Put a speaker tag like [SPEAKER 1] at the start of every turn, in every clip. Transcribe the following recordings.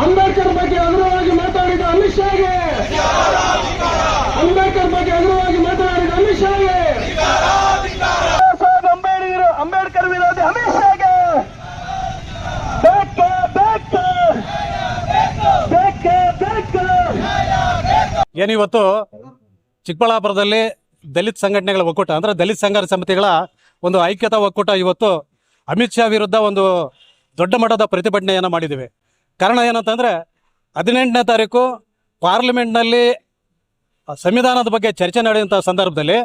[SPEAKER 1] ಅಂಬೇಡ್ಕರ್ ಬಗ್ಗೆ ಅಗ್ರವಾಗಿ ಮಾತಾಡಿದ ಅಮಿತ್ ಶಾಗೆ. ಅಂಬೇಡ್ಕರ್ ಬಗ್ಗೆ ಅಗ್ರವಾಗಿ ಮಾತನಾಡಿದ ಅಮಿತ್ ಶಾಗೆ. ಸಾಹೇಬ್ ಅಂಬೇಡ್ಕರ್ ಅಂಬೇಡ್ಕರ್ ವಿರೋಧಿ ಅಮಿತ್ ಶಾಗೆ. ಬೇಕೇ ಬೇಕು. ಬೇಕೇ ಬೇಕು.
[SPEAKER 2] ಏನಿವತ್ತು ಚಿಕ್ಕಬಳ್ಳಾಪುರದಲ್ಲಿ ದಲಿತ ಸಂಘಟನೆಗಳ ಒಕ್ಕೂಟ ಅಂದ್ರೆ ದಲಿತ ಸಂಘರ್ಷ ಸಮಿತಿಗಳ ಒಂದು ಐಕ್ಯತಾ ಒಕ್ಕೂಟ ಇವತ್ತು ಅಮಿತ್ ಶಾ ವಿರುದ್ಧ ಒಂದು ದೊಡ್ಡ ಮಟ್ಟದ ಪ್ರತಿಭಟನೆಯನ್ನು ಮಾಡಿದ್ದೀವಿ ಕಾರಣ ಏನಂತಂದರೆ ಹದಿನೆಂಟನೇ ತಾರೀಕು ಪಾರ್ಲಿಮೆಂಟ್ನಲ್ಲಿ ಸಂವಿಧಾನದ ಬಗ್ಗೆ ಚರ್ಚೆ ನಡೆಯುವಂಥ ಸಂದರ್ಭದಲ್ಲಿ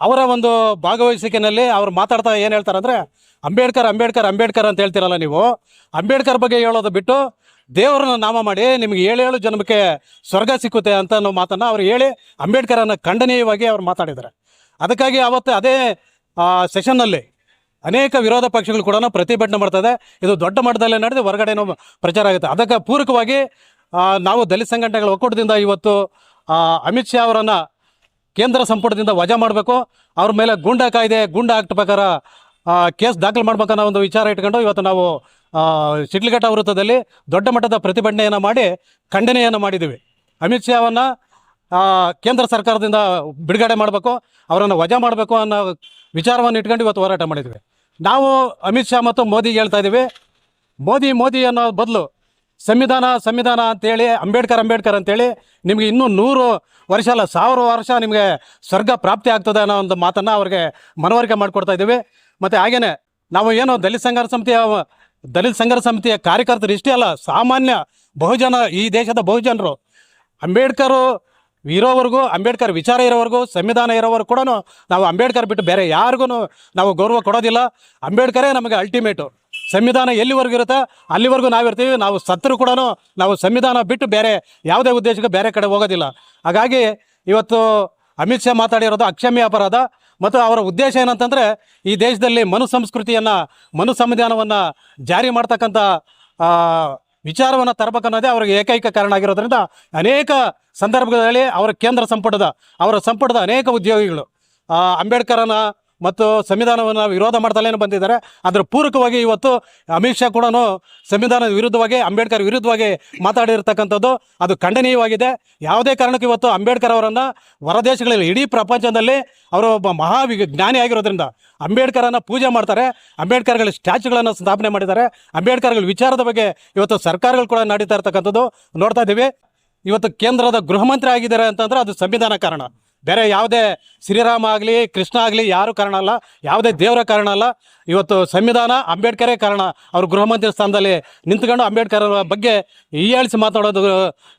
[SPEAKER 2] ಅವರ ಒಂದು ಭಾಗವಹಿಸಿಕೆಯಲ್ಲಿ ಅವ್ರು ಮಾತಾಡ್ತಾ ಏನು ಹೇಳ್ತಾರೆ ಅಂದರೆ, ಅಂಬೇಡ್ಕರ್ ಅಂಬೇಡ್ಕರ್ ಅಂಬೇಡ್ಕರ್ ಅಂತ ಹೇಳ್ತಿರಲ್ಲ ನೀವು. ಅಂಬೇಡ್ಕರ್ ಬಗ್ಗೆ ಹೇಳೋದು ಬಿಟ್ಟು ದೇವರನ್ನ ನಾಮ ಮಾಡಿ ನಿಮಗೆ ಏಳೇಳು ಏಳು ಜನ್ಮಕ್ಕೆ ಸ್ವರ್ಗ ಸಿಕ್ಕುತ್ತೆ ಅಂತ ಅನ್ನೋ ಮಾತನ್ನು ಅವ್ರು ಹೇಳಿ ಅಂಬೇಡ್ಕರನ್ನು ಖಂಡನೀಯವಾಗಿ ಅವ್ರು ಮಾತಾಡಿದ್ದಾರೆ. ಅದಕ್ಕಾಗಿ ಅವತ್ತು ಅದೇ ಸೆಷನ್ನಲ್ಲಿ ಅನೇಕ ವಿರೋಧ ಪಕ್ಷಗಳು ಕೂಡ ಪ್ರತಿಭಟನೆ ಮಾಡ್ತದೆ. ಇದು ದೊಡ್ಡ ಮಟ್ಟದಲ್ಲಿ ನಡೆದು ಹೊರಗಡೆನೂ ಪ್ರಚಾರ ಆಗುತ್ತೆ. ಅದಕ್ಕೆ ಪೂರಕವಾಗಿ ನಾವು ದಲಿತ ಸಂಘಟನೆಗಳ ಒಕ್ಕೂಟದಿಂದ ಇವತ್ತು ಅಮಿತ್ ಶಾ ಅವರನ್ನು ಕೇಂದ್ರ ಸಂಪುಟದಿಂದ ವಜಾ ಮಾಡಬೇಕು. ಅವ್ರ ಮೇಲೆ ಗೂಂಡಾ ಕಾಯ್ದೆ, ಗೂಂಡಾ ಆಕ್ಟ್ ಪ್ರಕಾರ ಕೇಸ್ ದಾಖಲು ಮಾಡ್ಬೇಕನ್ನೋ ಒಂದು ವಿಚಾರ ಇಟ್ಕೊಂಡು ಇವತ್ತು ನಾವು ಶಿಡ್ಲಘಟ್ಟ ವೃತ್ತದಲ್ಲಿ ದೊಡ್ಡ ಮಟ್ಟದ ಪ್ರತಿಭಟನೆಯನ್ನು ಮಾಡಿ ಖಂಡನೆಯನ್ನು ಮಾಡಿದ್ದೀವಿ. ಅಮಿತ್ ಶಾ ಅವನ್ನು ಕೇಂದ್ರ ಸರ್ಕಾರದಿಂದ ಬಿಡುಗಡೆ ಮಾಡಬೇಕು, ಅವರನ್ನು ವಜಾ ಮಾಡಬೇಕು ಅನ್ನೋ ವಿಚಾರವನ್ನು ಇಟ್ಕೊಂಡು ಇವತ್ತು ಹೋರಾಟ ಮಾಡಿದ್ವಿ ನಾವು ಅಮಿತ್ ಶಾ ಮತ್ತು ಮೋದಿ ಹೇಳ್ತಾ ಇದ್ದೀವಿ. ಮೋದಿ ಮೋದಿ ಅನ್ನೋ ಬದಲು ಸಂವಿಧಾನ ಸಂವಿಧಾನ ಅಂತೇಳಿ, ಅಂಬೇಡ್ಕರ್ ಅಂಬೇಡ್ಕರ್ ಅಂತೇಳಿ ನಿಮಗೆ ಇನ್ನೂ ನೂರು ವರ್ಷ ಅಲ್ಲ, ಸಾವಿರ ವರ್ಷ ನಿಮಗೆ ಸ್ವರ್ಗ ಪ್ರಾಪ್ತಿ ಆಗ್ತದೆ ಅನ್ನೋ ಒಂದು ಮಾತನ್ನು ಅವ್ರಿಗೆ ಮನವರಿಕೆ ಮಾಡಿಕೊಡ್ತಾ ಇದ್ದೀವಿ. ಮತ್ತು ಹಾಗೇ ನಾವು ಏನು ದಲಿತ ಸಂಘರ್ಷ ಸಮಿತಿಯ, ದಲಿತ ಸಂಘರ್ಷ ಸಮಿತಿಯ ಕಾರ್ಯಕರ್ತರು ಇಷ್ಟೇ ಅಲ್ಲ, ಸಾಮಾನ್ಯ ಬಹುಜನ, ಈ ದೇಶದ ಬಹುಜನರು, ಅಂಬೇಡ್ಕರು ಇರೋವರೆಗೂ, ಅಂಬೇಡ್ಕರ್ ವಿಚಾರ ಇರೋವರೆಗೂ, ಸಂವಿಧಾನ ಇರೋವರೆಗೂ ಕೂಡ ನಾವು ಅಂಬೇಡ್ಕರ್ ಬಿಟ್ಟು ಬೇರೆ ಯಾರಿಗೂ ನಾವು ಗೌರವ ಕೊಡೋದಿಲ್ಲ. ಅಂಬೇಡ್ಕರೇ ನಮಗೆ ಅಲ್ಟಿಮೇಟು ಸಂವಿಧಾನ ಎಲ್ಲಿವರೆಗೂ ಇರುತ್ತೆ? ಅಲ್ಲಿವರೆಗೂ ನಾವಿರ್ತೀವಿ ನಾವು ಸತ್ತರೂ ಕೂಡ ನಾವು ಸಂವಿಧಾನ ಬಿಟ್ಟು ಬೇರೆ ಯಾವುದೇ ಉದ್ದೇಶಕ್ಕೆ ಬೇರೆ ಕಡೆ ಹೋಗೋದಿಲ್ಲ. ಹಾಗಾಗಿ ಇವತ್ತು ಅಮಿತ್ ಶಾ ಮಾತಾಡಿರೋದು ಅಕ್ಷಮ್ಯ ಅಪರಾಧ ಮತ್ತು ಅವರ ಉದ್ದೇಶ ಏನಂತಂದರೆ ಈ ದೇಶದಲ್ಲಿ ಮನು ಸಂಸ್ಕೃತಿಯನ್ನು ಮನು ಸಂವಿಧಾನವನ್ನು ಜಾರಿ ಮಾಡ್ತಕ್ಕಂಥ ವಿಚಾರವನ್ನು ತರಬೇಕನ್ನೋದೇ ಅವ್ರಿಗೆ ಏಕೈಕ ಕಾರಣ ಆಗಿರೋದ್ರಿಂದ ಅನೇಕ ಸಂದರ್ಭಗಳಲ್ಲಿ ಅವರ ಕೇಂದ್ರ ಸಂಪುಟದ, ಅವರ ಸಂಪುಟದ ಅನೇಕ ಉದ್ಯೋಗಿಗಳು ಅಂಬೇಡ್ಕರನ್ನು ಅಂಬೇಡ್ಕರನ ಮತ್ತು ಸಂವಿಧಾನವನ್ನು ವಿರೋಧ ಮಾಡ್ತಲೇ ಬಂದಿದ್ದಾರೆ. ಅದರ ಪೂರಕವಾಗಿ ಇವತ್ತು ಅಮಿತ್ ಶಾ ಕೂಡ ಸಂವಿಧಾನದ ವಿರುದ್ಧವಾಗಿ, ಅಂಬೇಡ್ಕರ್ ವಿರುದ್ಧವಾಗಿ ಮಾತಾಡಿರ್ತಕ್ಕಂಥದ್ದು ಅದು ಖಂಡನೀಯವಾಗಿದೆ. ಯಾವುದೇ ಕಾರಣಕ್ಕೂ ಇವತ್ತು ಅಂಬೇಡ್ಕರ್ ಅವರನ್ನು ಹೊರದೇಶಗಳಲ್ಲಿ, ಇಡೀ ಪ್ರಪಂಚದಲ್ಲಿ ಅವರು ಒಬ್ಬ ಮಹಾ ವಿಜ್ಞಾನಿ ಆಗಿರೋದ್ರಿಂದ ಅಂಬೇಡ್ಕರನ್ನು ಪೂಜೆ ಮಾಡ್ತಾರೆ. ಅಂಬೇಡ್ಕರ್ಗಳ ಸ್ಟ್ಯಾಚ್ಯುಗಳನ್ನು ಸ್ಥಾಪನೆ ಮಾಡಿದ್ದಾರೆ. ಅಂಬೇಡ್ಕರ್ಗಳ ವಿಚಾರದ ಬಗ್ಗೆ ಇವತ್ತು ಸರ್ಕಾರಗಳು ಕೂಡ ನಡೀತಾ ಇರ್ತಕ್ಕಂಥದ್ದು ನೋಡ್ತಾ ಇದ್ದೀವಿ. ಇವತ್ತು ಕೇಂದ್ರದ ಗೃಹ ಮಂತ್ರಿ ಆಗಿದ್ದಾರೆ ಅಂತಂದ್ರೆ ಅದು ಸಂವಿಧಾನ ಕಾರಣ. ಬೇರೆ ಯಾವುದೇ ಶ್ರೀರಾಮ ಆಗಲಿ ಕೃಷ್ಣ ಆಗಲಿ ಯಾರು ಕಾರಣ ಅಲ್ಲ ಯಾವುದೇ ದೇವರ ಕಾರಣ ಅಲ್ಲ. ಇವತ್ತು ಸಂವಿಧಾನ ಅಂಬೇಡ್ಕರೇ ಕಾರಣ. ಅವರು ಗೃಹ ಮಂತ್ರಿ ಸ್ಥಾನದಲ್ಲಿ ನಿಂತ್ಕೊಂಡು ಅಂಬೇಡ್ಕರ್ ಬಗ್ಗೆ ಈ ಹೇಳಿಸಿ ಮಾತಾಡೋದು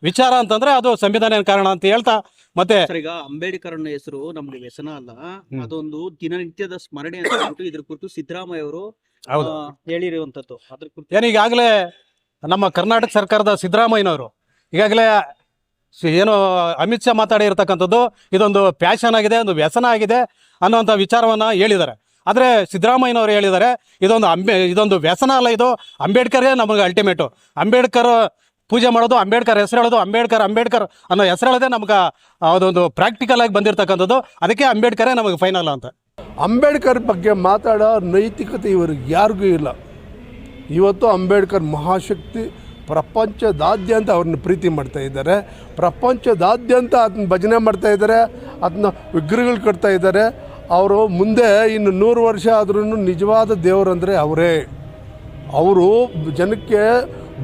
[SPEAKER 2] ವಿಚಾರ ಅಂತಂದ್ರೆ ಅದು ಸಂವಿಧಾನ ಕಾರಣ ಅಂತ ಹೇಳ್ತಾ ಮತ್ತೆ
[SPEAKER 3] ಈಗ ಅಂಬೇಡ್ಕರ್ ಅನ್ನೋ ಹೆಸರು ನಮ್ಗೆ ವ್ಯಸನ ಅಲ್ಲ. ಅದೊಂದು ದಿನನಿತ್ಯದ ಸ್ಮರಣೆ ಅಂತ ಇದ್ರ ಕುರಿತು ಸಿದ್ದರಾಮಯ್ಯ ಅವರು ಹೇಳಿರುವಂತದ್ದು ಅದ್ರ ಕುರಿತು
[SPEAKER 2] ಏನೀಗಾಗಲೇ ಈಗಾಗಲೇ ನಮ್ಮ ಕರ್ನಾಟಕ ಸರ್ಕಾರದ ಸಿದ್ದರಾಮಯ್ಯನವರು ಈಗಾಗಲೇ ಏನು ಅಮಿತ್ ಶಾ ಮಾತಾಡಿ ಇರತಕ್ಕಂಥದ್ದು, ಇದೊಂದು ಪ್ಯಾಷನ್ ಆಗಿದೆ, ಒಂದು ವ್ಯಸನ ಆಗಿದೆ ಅನ್ನುವಂಥ ವಿಚಾರವನ್ನು ಹೇಳಿದ್ದಾರೆ. ಆದರೆ ಸಿದ್ದರಾಮಯ್ಯನವರು ಹೇಳಿದ್ದಾರೆ, ಇದೊಂದು ಅಂಬೆ, ಇದೊಂದು ವ್ಯಸನ ಅಲ್ಲ ಇದು. ಅಂಬೇಡ್ಕರೇ ನಮಗೆ ಅಲ್ಟಿಮೇಟು ಅಂಬೇಡ್ಕರ್ ಪೂಜೆ ಮಾಡೋದು, ಅಂಬೇಡ್ಕರ್ ಹೆಸರು ಹೇಳೋದು, ಅಂಬೇಡ್ಕರ್ ಅಂಬೇಡ್ಕರ್ ಅನ್ನೋ ಹೆಸರು ಹೇಳೋದೇ ನಮ್ಗೆ ಅದೊಂದು ಪ್ರಾಕ್ಟಿಕಲ್ ಆಗಿ ಬಂದಿರತಕ್ಕಂಥದ್ದು. ಅದಕ್ಕೆ ಅಂಬೇಡ್ಕರೇ ನಮಗೆ ಫೈನಲ್ ಅಂತ.
[SPEAKER 4] ಅಂಬೇಡ್ಕರ್ ಬಗ್ಗೆ ಮಾತಾಡೋ ನೈತಿಕತೆ ಇವ್ರಿಗೆ ಯಾರಿಗೂ ಇಲ್ಲ. ಇವತ್ತು ಅಂಬೇಡ್ಕರ್ ಮಹಾಶಕ್ತಿ ಪ್ರಪಂಚದಾದ್ಯಂತ ಅವ್ರನ್ನ ಪ್ರೀತಿ ಮಾಡ್ತಾ ಇದ್ದಾರೆ. ಪ್ರಪಂಚದಾದ್ಯಂತ ಅದನ್ನ ಭಜನೆ ಮಾಡ್ತಾ ಇದ್ದಾರೆ. ಅದನ್ನ ವಿಗ್ರಹಗಳು ಕಟ್ತಾ ಇದ್ದಾರೆ. ಅವರು ಮುಂದೆ ಇನ್ನು ನೂರು ವರ್ಷ ಆದ್ರೂ ನಿಜವಾದ ದೇವರಂದರೆ ಅವರೇ. ಅವರು ಜನಕ್ಕೆ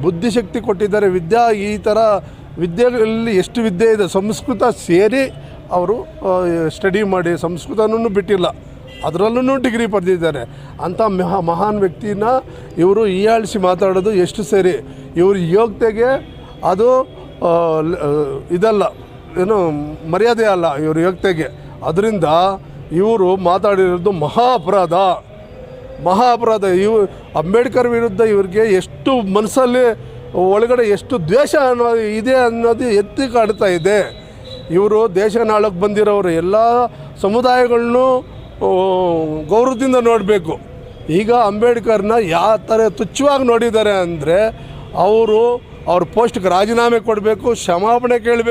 [SPEAKER 4] ಬುದ್ಧಿಶಕ್ತಿ ಕೊಟ್ಟಿದ್ದಾರೆ. ವಿದ್ಯಾ ಈ ಥರ ವಿದ್ಯೆಗಳಲ್ಲಿ ಎಷ್ಟು ವಿದ್ಯೆ ಇದೆ? ಸಂಸ್ಕೃತ ಸೇರಿ ಅವರು ಸ್ಟಡಿ ಮಾಡಿ. ಸಂಸ್ಕೃತನೂ ಬಿಟ್ಟಿಲ್ಲ. ಅದರಲ್ಲೂ ಡಿಗ್ರಿ ಪಡೆದಿದ್ದಾರೆ. ಅಂಥ ಮಹಾ ಮಹಾನ್ ವ್ಯಕ್ತಿನ ಇವರು ಹೀಯಾಳಿಸಿ ಮಾತಾಡೋದು ಎಷ್ಟು ಸರಿ. ಇವ್ರ ಯೋಗ್ಯತೆಗೆ ಅದು ಇದಲ್ಲ, ಏನು, ಮರ್ಯಾದೆ ಅಲ್ಲ ಇವ್ರ ಯೋಗ್ಯತೆಗೆ. ಅದರಿಂದ ಇವರು ಮಾತಾಡಿರೋದು ಮಹಾ ಅಪರಾಧ ಮಹಾ ಅಪರಾಧ ಇವು, ಅಂಬೇಡ್ಕರ್ ವಿರುದ್ಧ ಇವ್ರಿಗೆ ಎಷ್ಟು ಮನಸ್ಸಲ್ಲಿ ಒಳಗಡೆ ಎಷ್ಟು ದ್ವೇಷ ಅನ್ನೋದು ಇದೆ ಅನ್ನೋದು ಎತ್ತಿ ಕಾಡ್ತಾ ಇದೆ. ಇವರು ದೇಶ ನಾಳಕ್ಕೆ ಬಂದಿರೋರು, ಎಲ್ಲ ಸಮುದಾಯಗಳನ್ನು ಗೌರವದಿಂದ ನೋಡಬೇಕು. ಈಗ ಅಂಬೇಡ್ಕರ್ನ ಯಾವ ಥರ ತುಚ್ಛವಾಗಿ ನೋಡಿದ್ದಾರೆ ಅಂದರೆ, ಅವರು ಅವ್ರ ಪೋಸ್ಟ್ಗೆ ರಾಜೀನಾಮೆ ಕೊಡಬೇಕು, ಕ್ಷಮಾಪಣೆ ಕೇಳಬೇಕು.